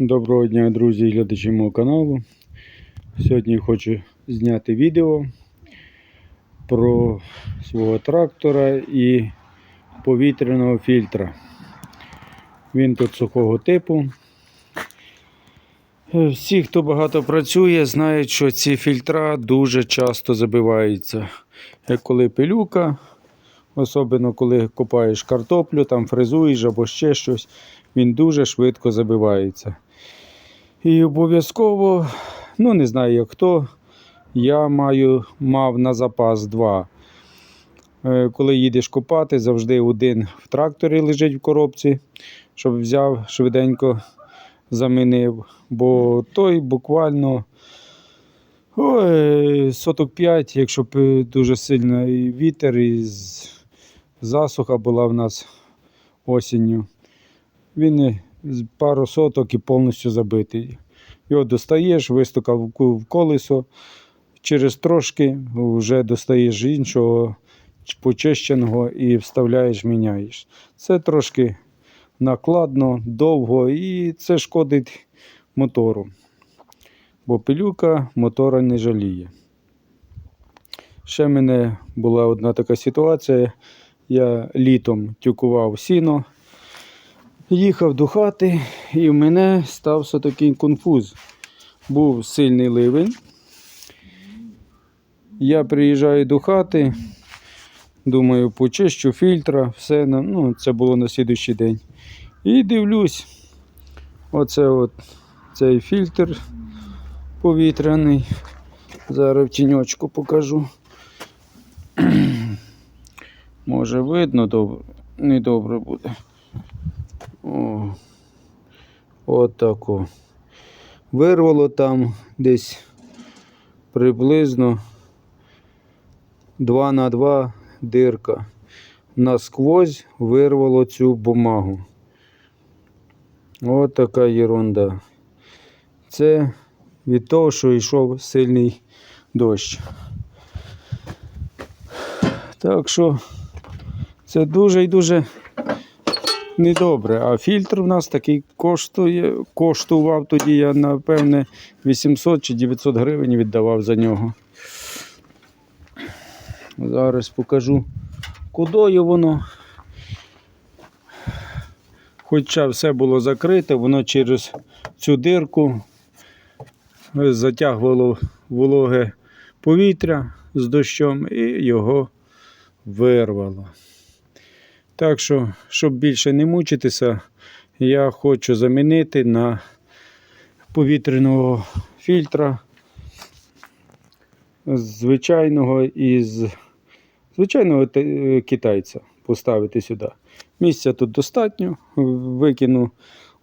Доброго дня, друзі і глядачі мого каналу. Сьогодні хочу зняти відео про свого трактора і повітряного фільтра. Він тут сухого типу. Всі, хто багато працює, знають, що ці фільтра дуже часто забиваються. Як коли пилюка, особливо коли копаєш картоплю, там фрезуєш або ще щось, він дуже швидко забивається. І обов'язково, ну не знаю як хто, я маю, мав на запас два. Е, Коли їдеш копати, завжди один в тракторі лежить в коробці, щоб взяв швиденько замінив. Бо той буквально ой, соток 5, якщо б е, дуже сильний вітер і засуха була в нас осінню. Він е, пару соток і повністю забитий. Його достаєш, вистукав в колесо, через трошки вже достаєш іншого почищеного і вставляєш, міняєш. Це трошки накладно, довго і це шкодить мотору. Бо пилюка мотора не жаліє. Ще в мене була одна така ситуація. Я літом тюкував сіно, їхав до хати, і в мене стався такий конфуз. Був сильний ливень. Я приїжджаю до хати, думаю, почищу фільтра, все, ну, це було на слідуючий день. І дивлюсь, оце от цей фільтр повітряний. Зараз в тіньочку покажу. Може видно добре, недобре буде. О, от. Вирвало там десь приблизно 2 на 2 дирка. Насквозь вирвало цю бумагу. От така ерунда. Це від того, що йшов сильний дощ. Так що це дуже і дуже недобре. А фільтр в нас такий коштує, коштував тоді, я напевне 800 чи 900 гривень віддавав за нього. Зараз покажу, кудою воно. Хоча все було закрите, воно через цю дирку затягувало вологе повітря з дощом і його вирвало. Так що, щоб більше не мучитися, я хочу замінити на повітряного фільтра звичайного із звичайного китайця поставити сюди. Місця тут достатньо. Викину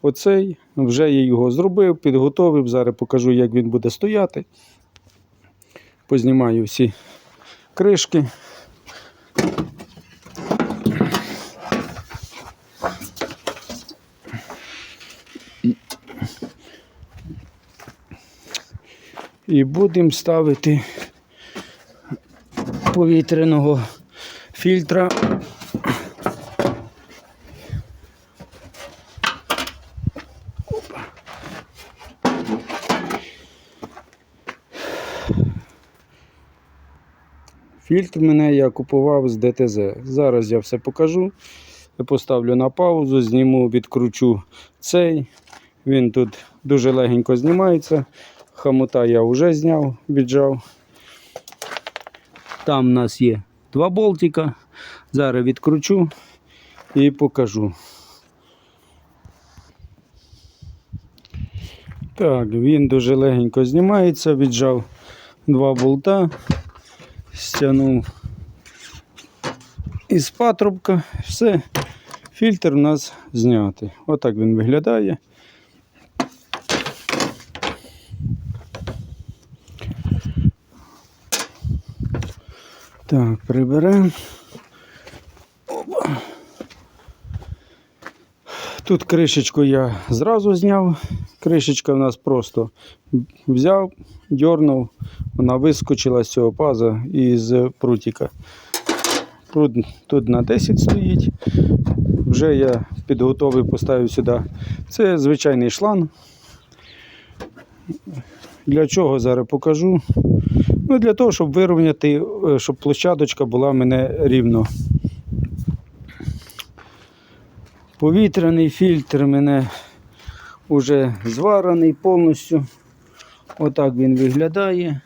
оцей. Вже я його зробив, підготовив. Зараз покажу, як він буде стояти. Познімаю всі кришки. І будемо ставити повітряного фільтра. Фільтр мене я купував з ДТЗ. Зараз я все покажу. Я поставлю на паузу, зніму, відкручу цей. Він тут дуже легенько знімається. Хамута я вже зняв, віджав. Там у нас є два болтика. Зараз відкручу і покажу. Так, він дуже легенько знімається, віджав два болта, стягнув із патрубка, все, фільтр у нас знятий. Отак він виглядає. Так, приберемо. Опа. Тут кришечку я зразу зняв. Кришечка в нас просто взяв, дьорнув, вона вискочила з цього паза із прутика. Прут тут на 10 стоїть. Вже я підготовив, поставив сюди. Це звичайний шланг Для чого зараз покажу? Ну, для того, щоб вирівняти, е, щоб площадочка була в мене рівно. Повітряний фільтр мене вже зварений повністю. Отак він виглядає.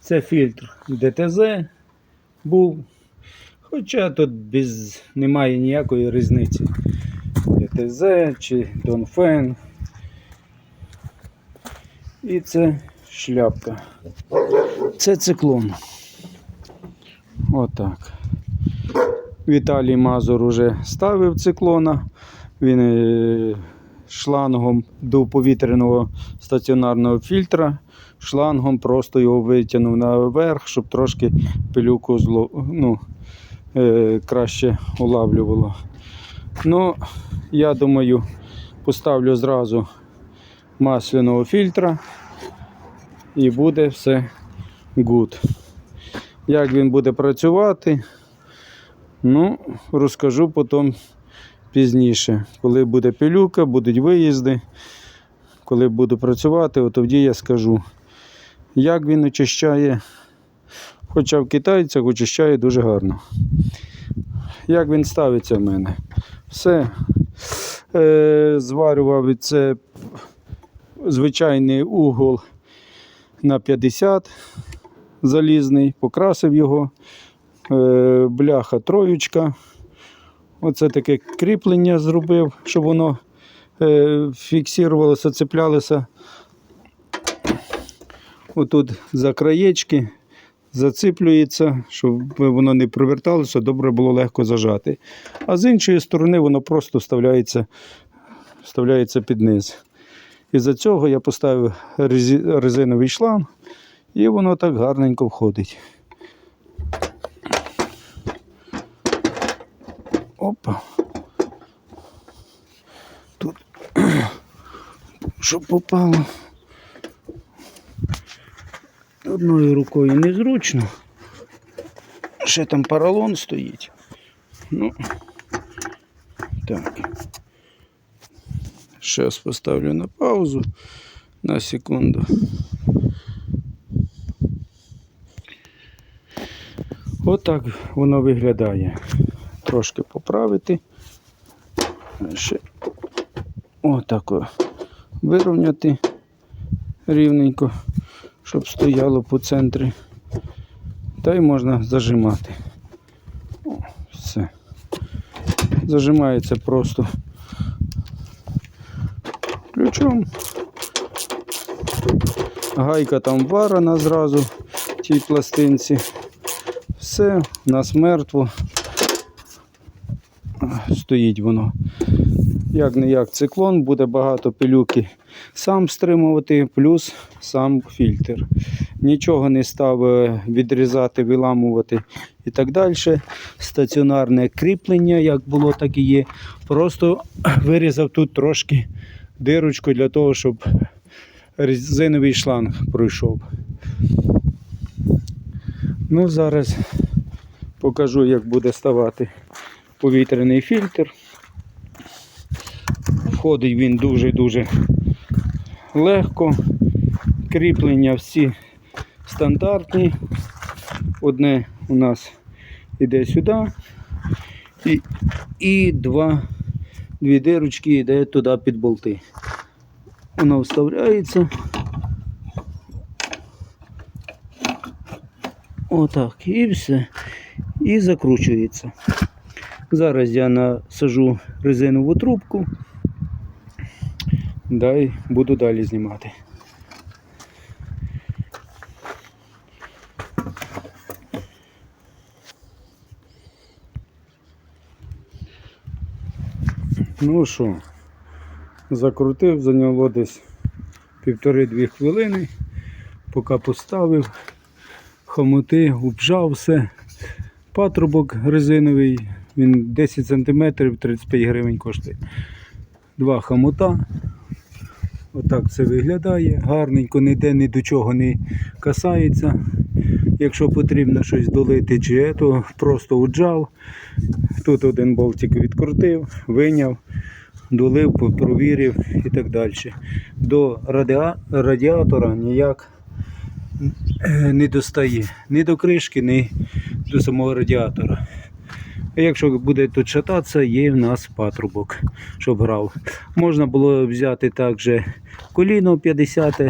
Це фільтр ДТЗ був. Хоча тут без, немає ніякої різниці. ДТЗ чи Донфен. І це шляпка. Це циклон. Отак. Віталій Мазур уже ставив циклона. Він е, шлангом до повітряного стаціонарного фільтра. Шлангом просто його витягнув наверх, щоб трошки пилюку зло, ну, е, краще улавлювало. Ну, я думаю, поставлю зразу масляного фільтра і буде все good. Як він буде працювати, ну, розкажу потім пізніше. Коли буде пилюка, будуть виїзди. Коли буду працювати, от тоді я скажу, як він очищає. Хоча в китайцях очищає дуже гарно. Як він ставиться в мене? Все. Е, зварював це звичайний угол на 50 залізний, покрасив його. Е, бляха троєчка. Оце таке кріплення зробив, щоб воно е, фіксувалося, цеплялося. Отут за краєчки зациплюється, щоб воно не приверталося, добре було легко зажати. А з іншої сторони воно просто вставляється, вставляється під низ. І за цього я поставив резиновий шланг, і воно так гарненько входить. Опа. Тут, щоб попало. Одною рукою незручно. Ще там поролон стоїть. Ну, так. Зараз поставлю на паузу на секунду. Отак воно виглядає. Трошки поправити. Ще отак вирівняти рівненько, щоб стояло по центрі. Та й можна зажимати. О, все. Зажимається просто ключом. Гайка там варена зразу в тій пластинці. Все, у нас мертво. Стоїть воно. Як не як циклон, буде багато пилюки сам стримувати, плюс сам фільтр. Нічого не став е, відрізати, виламувати і так далі. Стаціонарне кріплення, як було, так і є. Просто вирізав тут трошки дирочку для того, щоб резиновий шланг пройшов. Ну, зараз покажу, як буде ставати повітряний фільтр. Входить він дуже-дуже легко. Кріплення всі стандартні. Одне у нас йде сюди. І, і два, дві дирочки йде туди під болти. Воно вставляється. Отак, і все. І закручується. Зараз я насажу резинову трубку. Дай буду далі знімати. Ну що, закрутив, зайняло десь півтори-дві хвилини, поки поставив хомути, обжав все. Патрубок резиновий, він 10 см 35 гривень коштує. Два хомута. Отак це виглядає. Гарненько, ніде ні до чого не касається. Якщо потрібно щось долити чи то просто уджав. Тут один болтик відкрутив, виняв, долив, провірив і так далі. До радіа... радіатора ніяк е, не достає ні до кришки, ні до самого радіатора. А якщо буде тут шататися, є в нас патрубок, щоб грав. Можна було взяти також коліно 50,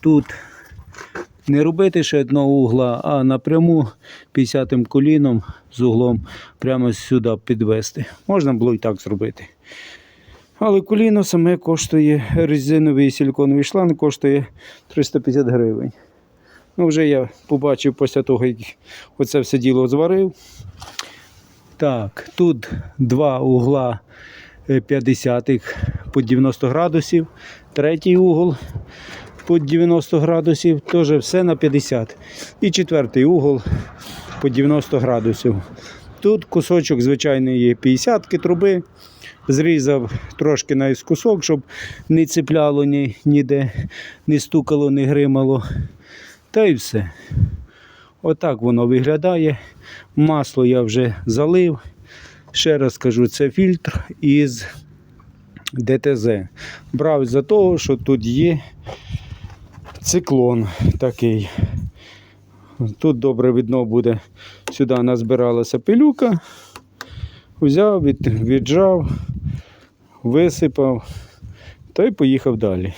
тут не робити ще одного угла, а напряму 50-м коліном з углом прямо сюди підвести. Можна було і так зробити. Але коліно саме коштує резиновий силіконовий шланг коштує 350 гривень. Ну, вже я побачив після того, як оце все діло зварив. Так, тут два угла е, 50 по 90 градусів, третій угол по 90 градусів, теж все на 50. І четвертий угол по 90 градусів. Тут кусочок звичайної 50 труби. Зрізав трошки наискосок, щоб не цепляло ні, ніде, не стукало, не гримало. Та й все. Отак воно виглядає. Масло я вже залив. Ще раз кажу, це фільтр із ДТЗ. Брав за того, що тут є циклон такий. Тут добре видно буде, сюди назбиралася пилюка. Взяв, від, віджав, висипав та й поїхав далі.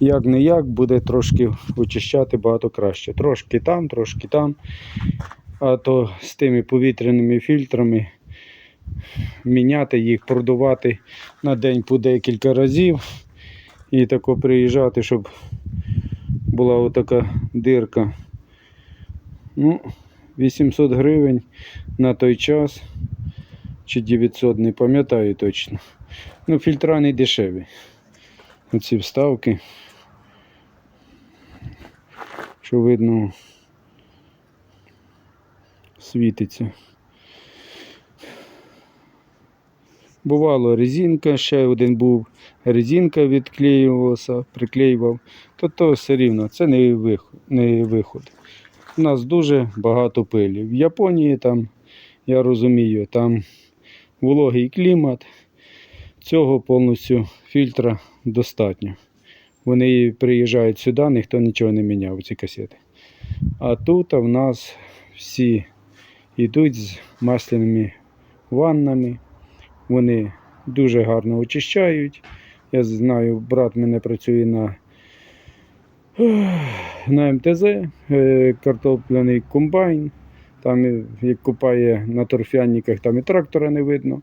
Як не як буде трошки очищати багато краще. Трошки там, трошки там. А то з тими повітряними фільтрами міняти їх, продувати на день по декілька разів. І тако приїжджати, щоб була отака дирка. Ну, 800 гривень на той час. Чи 900, не пам'ятаю точно. Ну, фільтра не дешеві. Оці вставки. Що видно світиться. Бувало резинка, ще один був резинка відклеювався, приклеював, то то все рівно, це не виход. Не виход. У нас дуже багато пилі. В Японії там, я розумію, там вологий клімат, цього повністю фільтра достатньо. Вони приїжджають сюди, ніхто нічого не міняв, ці касети. А тут в нас всі йдуть з масляними ваннами. Вони дуже гарно очищають. Я знаю, брат мене працює на, на МТЗ, е, картопляний комбайн. Там як купає на торфянниках, там і трактора не видно.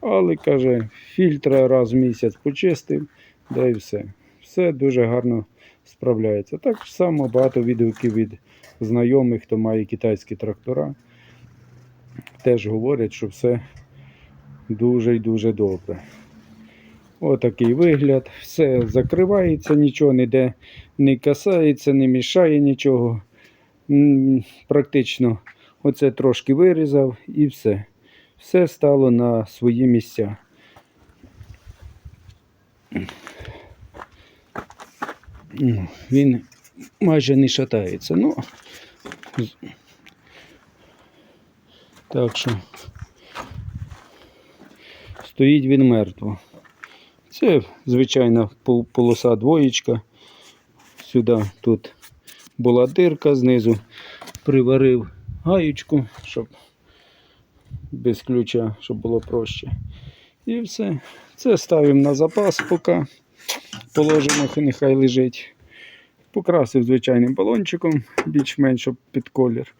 Але каже, фільтра раз в місяць почистив, да і все. Все дуже гарно справляється. Так само багато відгуків від знайомих, хто має китайські трактора. Теж говорять, що все дуже і дуже добре. Отакий вигляд. Все закривається, нічого ніде не касається, не мішає нічого. Практично оце трошки вирізав і все. Все стало на свої місця. Ну, Він майже не шатається. Ну, так що стоїть він мертво. Це звичайна полоса двоєчка. Сюди тут була дирка знизу. Приварив гаєчку, щоб без ключа, щоб було проще. І все. Це ставимо на запас поки. Положимо, хай нехай лежить. Покрасив звичайним балончиком, більш-менш під колір,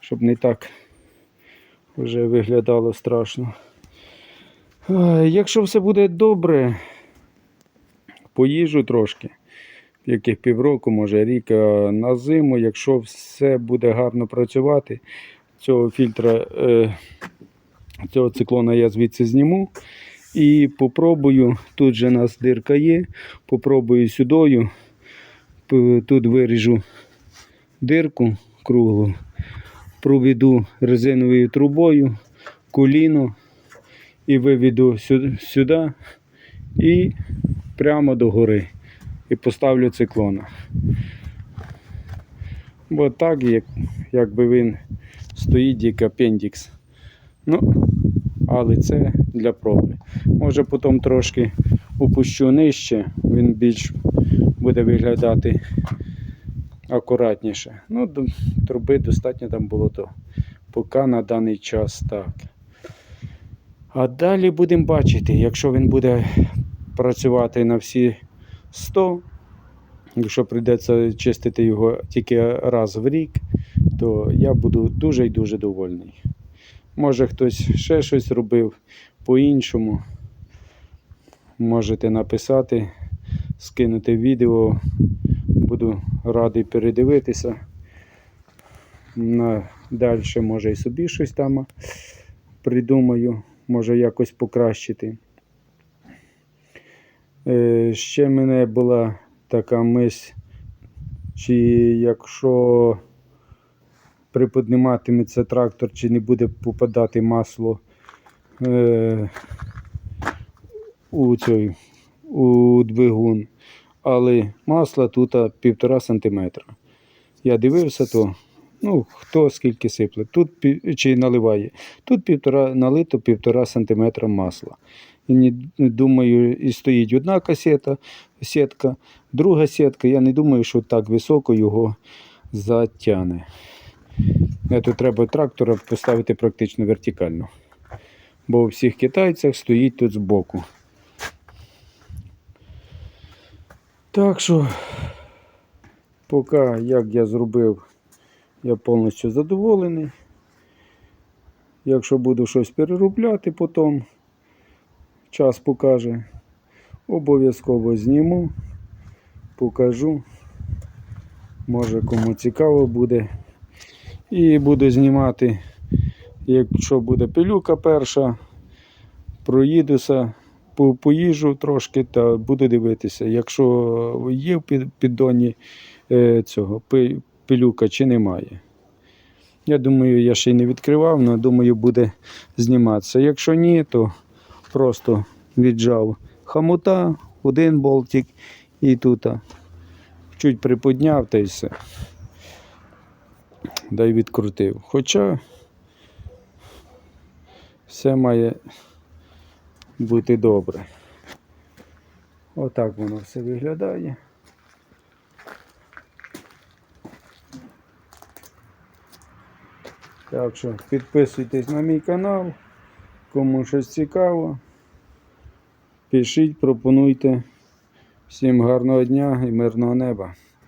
щоб не так вже виглядало страшно. Якщо все буде добре, поїжджу трошки, яких півроку, може рік на зиму, якщо все буде гарно працювати, цього фільтра, е, цього циклона я звідси зніму. І попробую, тут же у нас дирка є, попробую сюдою, тут виріжу дирку круглу, проведу резиновою трубою, коліно і виведу сюди і прямо до гори. І поставлю циклона. Бо так, як, якби він стоїть як апендікс. Ну, але це для проби. Може потім трошки опущу нижче, він більш буде виглядати акуратніше. Ну, труби достатньо там було то. Поки на даний час так. А далі будемо бачити, якщо він буде працювати на всі 100, якщо прийдеться чистити його тільки раз в рік, то я буду дуже і дуже довольний. Може хтось ще щось робив по-іншому. Можете написати, скинути відео. Буду радий передивитися. На далі може і собі щось там придумаю, може якось покращити. Е, ще в мене була така мисль, чи якщо приподніматиметься трактор, чи не буде попадати масло е, у, цей, у двигун. Але масло тут а, півтора сантиметра. Я дивився, то ну, хто скільки сипле, тут чи наливає. Тут півтора, налито півтора сантиметра масла. І думаю, і стоїть одна касета, сітка, друга сітка. Я не думаю, що так високо його затягне. Е, Тут треба трактора поставити практично вертикально. Бо у всіх китайцях стоїть тут збоку. Так що, поки як я зробив, я повністю задоволений. Якщо буду щось переробляти потім, час покаже, обов'язково зніму, покажу. Може кому цікаво буде. І буду знімати, якщо буде пилюка перша, проїдуся, по- поїжджу трошки та буду дивитися, якщо є в під- піддоні е, цього пи- пилюка чи немає. Я думаю, я ще й не відкривав, але думаю, буде зніматися. Якщо ні, то просто віджав хамута, один болтик і тут чуть приподняв та й все. Да й відкрутив. Хоча все має бути добре. Отак воно все виглядає. Так що підписуйтесь на мій канал. Кому щось цікаво. Пишіть, пропонуйте. Всім гарного дня і мирного неба.